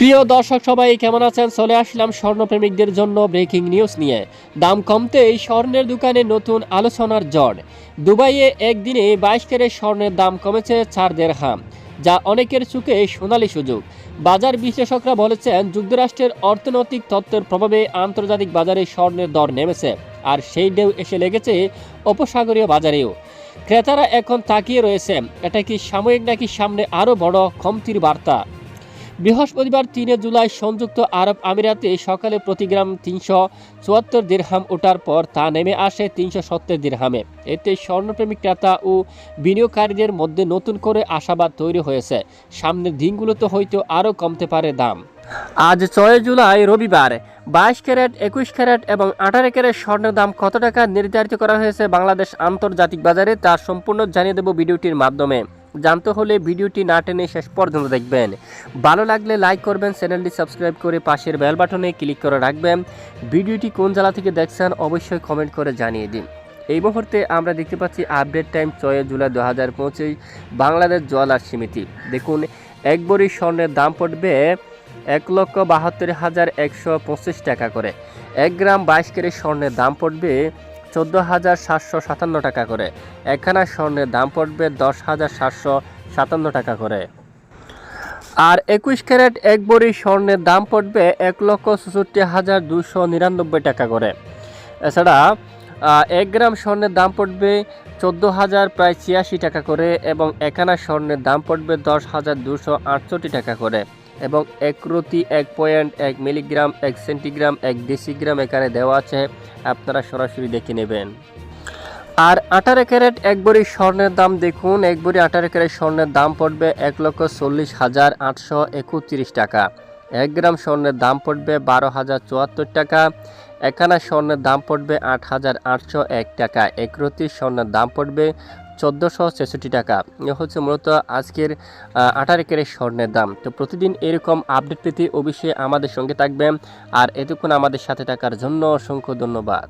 প্রিয় দর্শক সবাই, কেমন আছেন? চলে আসলাম স্বর্ণপ্রেমিকদের জন্য ব্রেকিং নিউজ নিয়ে। দাম কমতেই স্বর্ণের দোকানে নতুন আলোচনার জট দুবাইয়ে একদিনে বাইশ ক্যারেট স্বর্ণের দাম কমেছে চার দেড় হাম যা অনেকের চোখে সোনালি সুযোগ। বাজার বিশ্লেষকরা বলেছেন, যুক্তরাষ্ট্রের অর্থনৈতিক তত্ত্বের প্রভাবে আন্তর্জাতিক বাজারে স্বর্ণের দর নেমেছে, আর সেই ঢেউ এসে লেগেছে উপসাগরীয় বাজারেও। ক্রেতারা এখন তাকিয়ে রয়েছে এটা কি সাময়িক নাকি সামনে আরও বড় কমতির বার্তা? বৃহস্পতিবার তিনে জুলাই সংযুক্ত আরব আমিরাতে সকালে প্রতি গ্রাম তিনশো চুয়াত্তর দিরহাম ওঠার পর তা নেমে আসে তিনশো সত্তর দিরহামে। এতে স্বর্ণপ্রেমী ক্রেতা ও বিনিয়োগকারীদের মধ্যে নতুন করে আশাবাদ তৈরি হয়েছে। সামনের দিনগুলোতে হয়তো আরও কমতে পারে দাম। আজ ছয় জুলাই রবিবার, বাইশ ক্যারেট, একুশ ক্যারেট এবং আঠারো ক্যারেট স্বর্ণের দাম কত টাকা নির্ধারিত করা হয়েছে বাংলাদেশ আন্তর্জাতিক বাজারে তা সম্পূর্ণ জানিয়ে দেব ভিডিওটির মাধ্যমে। জানতে হলে ভিডিওটি না টেনে শেষ পর্যন্ত দেখবেন। ভালো লাগলে লাইক করবেন, চ্যানেলটি সাবস্ক্রাইব করে পাশের বেল বাটনে ক্লিক করে রাখবেন। ভিডিওটি কোন জেলা থেকে দেখছেন অবশ্যই কমেন্ট করে জানিয়ে দিন। এই মুহূর্তে আমরা দেখতে পাচ্ছি আপডেট টাইম ছয় জুলাই দু হাজার পঁচিশ, বাংলাদেশ জলার সমিতি। দেখুন, এক বড়ি স্বর্ণের দাম পড়বে এক লক্ষ বাহাত্তর হাজার একশো পঁচিশ টাকা করে। এক গ্রাম বাইশ কেজি স্বর্ণের দাম পড়বে চোদ্দ হাজার সাতশো সাতান্ন টাকা করে। একখানা স্বর্ণের দাম পড়বে দশ হাজার সাতশো সাতান্ন টাকা করে। আর একুশ ক্যারেট এক বড়ি স্বর্ণের দাম পড়বে এক লক্ষ চৌষট্টি হাজার দুশো নিরানব্বই টাকা করে। এছাড়া এক গ্রাম স্বর্ণের দাম পড়বে চোদ্দ হাজার প্রায় ছিয়াশি টাকা করে এবং একানা স্বর্ণের দাম পড়বে দশ হাজার দুশো আটষট্টি টাকা করে। এবং এক রতি এক পয়েন্ট এক মিলিগ্রাম, এক সেন্টিগ্রাম, এক ডেসিগ্রাম এখানে দেওয়া আছে। আপনারা সরাসরি দেখে নেবেন। আর আঠারো ক্যারেট এক বড়ি স্বর্ণের দাম দেখুন। এক বড়ি আঠারো ক্যারেট স্বর্ণের দাম পড়বে এক লক্ষ চল্লিশ হাজার আটশো একত্রিশ টাকা। এক গ্রাম স্বর্ণের দাম পড়বে বারো হাজার চুয়াত্তর টাকা। একানা স্বর্ণের দাম পড়বে আট হাজার আটশো এক টাকা। এক রতি স্বর্ণের দাম পড়বে চোদ্দোশো ছেষট্টি টাকা। হচ্ছে মূলত আজকের আঠারো ক্যারেট স্বর্ণের দাম। তো প্রতিদিন এরকম আপডেট পেতে অবশ্যই আমাদের সঙ্গে থাকবেন। আর এতক্ষণ আমাদের সাথে থাকার জন্য অসংখ্য ধন্যবাদ।